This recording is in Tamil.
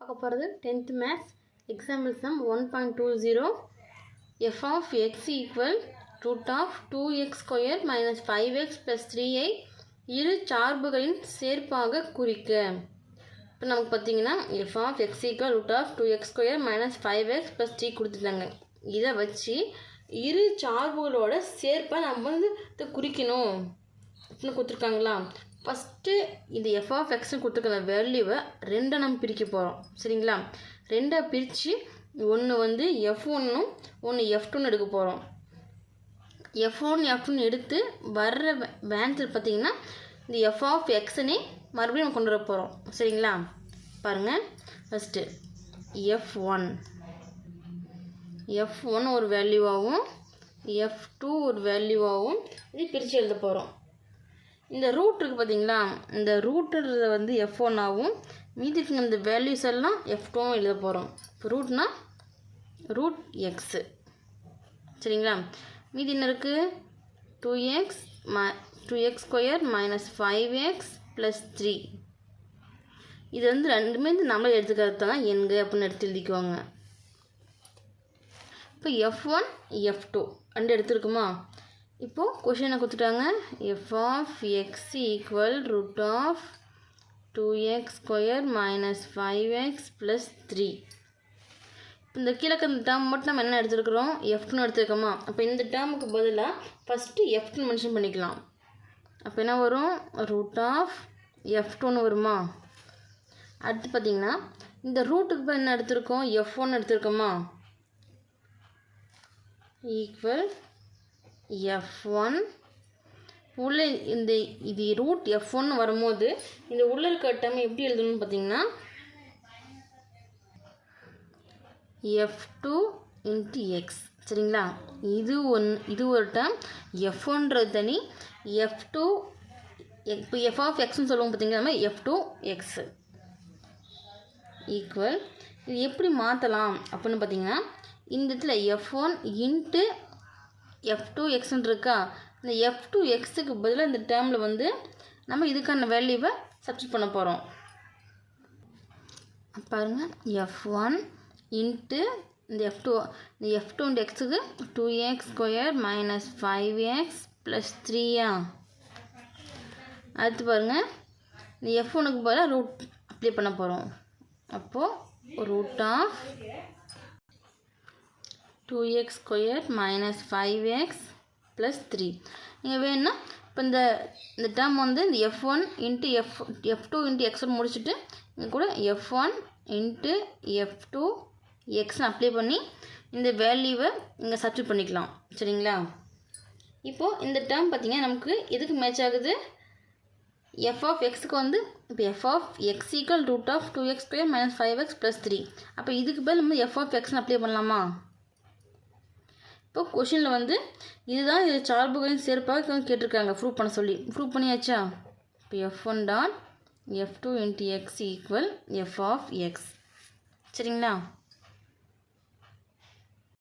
பார்க்க போகிறது tenth maths example sum one point two zero f of x equal root of two x square minus five x plus த்ரீயை இரு சார்புகளின் சேர்ப்பாக குறிக்க. இப்போ நமக்கு பார்த்தீங்கன்னா f of x equal root of two x square minus five x plus three கொடுத்துட்டாங்க. இதை வச்சு இரு சார்புகளோட சேர்ப்பை நம்ம வந்து இதை குறிக்கணும். அப்படின்னு கொடுத்துருக்காங்களா? ஃபஸ்ட்டு இந்த எஃப் ஆஃப் எக்ஸ்னு கொடுத்துருக்க வேல்யூவை ரெண்டை நம்ம பிரிக்க போகிறோம் சரிங்களா? ரெண்டாக பிரித்து ஒன்று வந்து எஃப் ஒன்றும் ஒன்று எஃப் டூன்னு எடுக்க போகிறோம் எஃப் ஒன் எஃப் டூன்னு எடுத்து வர்ற வேன்சர் பார்த்தீங்கன்னா இந்த எஃப் ஆஃப் எக்ஸ்னே மறுபடியும் நம்ம கொண்டு வர போகிறோம் சரிங்களா? பாருங்கள் first f one f one ஒரு வேல்யூவாகவும் எஃப் டூ ஒரு வேல்யூவாகவும் இது பிரித்து எழுத போகிறோம் இந்த ரூட் இருக்குது பார்த்தீங்களா இந்த ரூட்டுன்றத வந்து எஃப் ஒன்னாகவும் மீதி இருக்கிற இந்த வேல்யூஸ் எல்லாம் எஃப் டூவும் எழுத போகிறோம் இப்போ ரூட்னா ரூட் எக்ஸு சரிங்களா? மீதி என்ன இருக்குது டூ எக்ஸ் ம two x square minus five x plus three இது வந்து ரெண்டுமே வந்து நம்மளே எடுத்துக்கிறது தான் எண்க அப்படின்னு எடுத்து எழுதிக்குவாங்க. இப்போ எஃப் ஒன் எஃப் டூ ரெண்டு எடுத்துருக்குமா? இப்போது கொஷினை கொடுத்துட்டாங்க. F of x equal root of two x square minus five x plus three இந்த கீழே இந்த டேர்ம் மட்டும் நம்ம என்ன எடுத்துருக்குறோம்? எஃப்னு எடுத்துருக்கோமா? அப்போ இந்த டேர்முக்கு பதிலாக ஃபஸ்ட்டு எஃப்னு மென்ஷன் பண்ணிக்கலாம். அப்போ என்ன வரும்? ரூட் ஆஃப் எஃப் டூன்னு வருமா? அடுத்து பார்த்தீங்கன்னா இந்த ரூட்டுக்கு இப்போ என்ன எடுத்திருக்கோம்? எஃப் ஒன்று எடுத்திருக்கோமா? ஈக்குவல் எஃப் ஒன் உள்ளே இந்த இது ரூட் எஃப் ஒன் வரும்போது இந்த உள்ளே இருக்க டேர்ம் எப்படி எழுதணும்னு பார்த்தீங்கன்னா எஃப் டூ இன்ட்டு எக்ஸ் சரிங்களா? இது ஒன் இது ஒரு டேர்ம் எஃப் ஒன்றது தனி. எஃப் டூ இப்போ எஃப் ஆஃப் எக்ஸ்னு சொல்லுவோம் பார்த்தீங்கன்னா நம்ம? எஃப் டூ எக்ஸு ஈக்குவல் இது எப்படி மாற்றலாம் அப்படின்னு பார்த்தீங்கன்னா இந்த இடத்துல f one into f two எக்ஸ்ன்னு இருக்கா? இந்த எஃப் டூ எக்ஸுக்கு பதிலாக இந்த டேர்மில் வந்து நம்ம இதுக்கான வேல்யூவை சப்ஸ்டிட் பண்ண போகிறோம் பாருங்கள் எஃப் ஒன் இன்ட்டு இந்த எஃப் டூ இந்த எஃப் டூ இந்த எக்ஸுக்கு two x square minus five x plus த்ரீயா அடுத்து பாருங்கள் இந்த எஃப் ஒனுக்கு பதிலாக ரூட் அப்ளை பண்ண போகிறோம் அப்போது root of two x square minus five x plus three நீங்கள் வேணும்னா இப்போ இந்த இந்த டேர்ம் வந்து இந்த f one into f f two into x one முடிச்சுட்டு இங்கே கூட f one into f two எக்ஸ்னு அப்ளை பண்ணி இந்த வேல்யூவை இங்கே சப்ஸ்டியூட் பண்ணிக்கலாம். சரிங்களா? இப்போது இந்த டேர்ம் பார்த்திங்கன்னா நமக்கு எதுக்கு மேட்ச் ஆகுது? எஃப் ஆஃப் எக்ஸுக்கு வந்து இப்போ f of x equal root of two x square minus five x plus three அப்போ இதுக்கு பேர் நம்ம எஃப் ஆஃப் எக்ஸ்னு அப்ளை பண்ணலாமா? இப்போ கொஷினில் வந்து இதுதான் இது சார்புகளின் சேர்ப்பாக கேட்டிருக்காங்க. ப்ரூவ் பண்ண சொல்லி. ப்ரூவ் பண்ணியாச்சா? இப்போ f one dot f two into x equal f of x சரிங்களா?